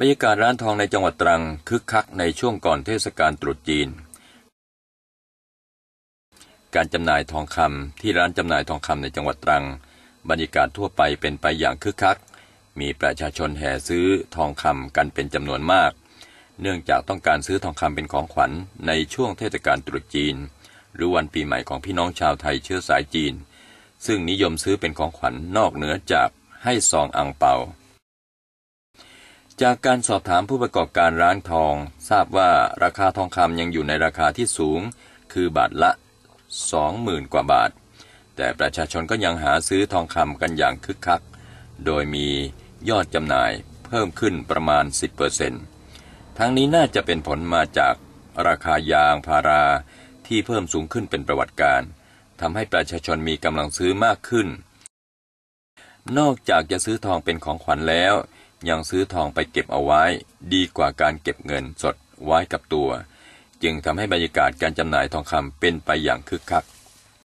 บรรยากาศร้านทองในจังหวัดตรังคึกคักในช่วงก่อนเทศกาลตรุษจีน การจำหน่ายทองคำที่ร้านจำหน่ายทองคำในจังหวัดตรัง บรรยากาศทั่วไปเป็นไปอย่างคึกคัก มีประชาชนแห่ซื้อทองคำกันเป็นจำนวนมาก เนื่องจากต้องการซื้อทองคำเป็นของขวัญในช่วงเทศกาลตรุษจีน หรือวันปีใหม่ของพี่น้องชาวไทยเชื้อสายจีน ซึ่งนิยมซื้อเป็นของขวัญนอกเหนือจากให้ซองอังเปา จากการสอบถามผู้ประกอบการร้านทอง ทราบว่าราคาทองคำยังอยู่ในราคาที่สูง คือบาทละ 20,000 กว่าบาท แต่ประชาชนก็ยังหาซื้อทองคำกันอย่างคึกคัก โดยมียอดจำหน่ายเพิ่มขึ้นประมาณ 10%ทั้งนี้น่าจะเป็นผลมาจากราคายางพาราที่เพิ่มสูงขึ้นเป็นประวัติการทำให้ประชาชนมีกำลังซื้อมากขึ้น นอกจากจะซื้อทองเป็นของขวัญแล้ว ยังซื้อทองไปเก็บเอาไว้ ดีกว่าการเก็บเงินสดไว้กับตัว จึงทำให้บรรยากาศการจำหน่ายทองคำเป็นไปอย่างคึกคัก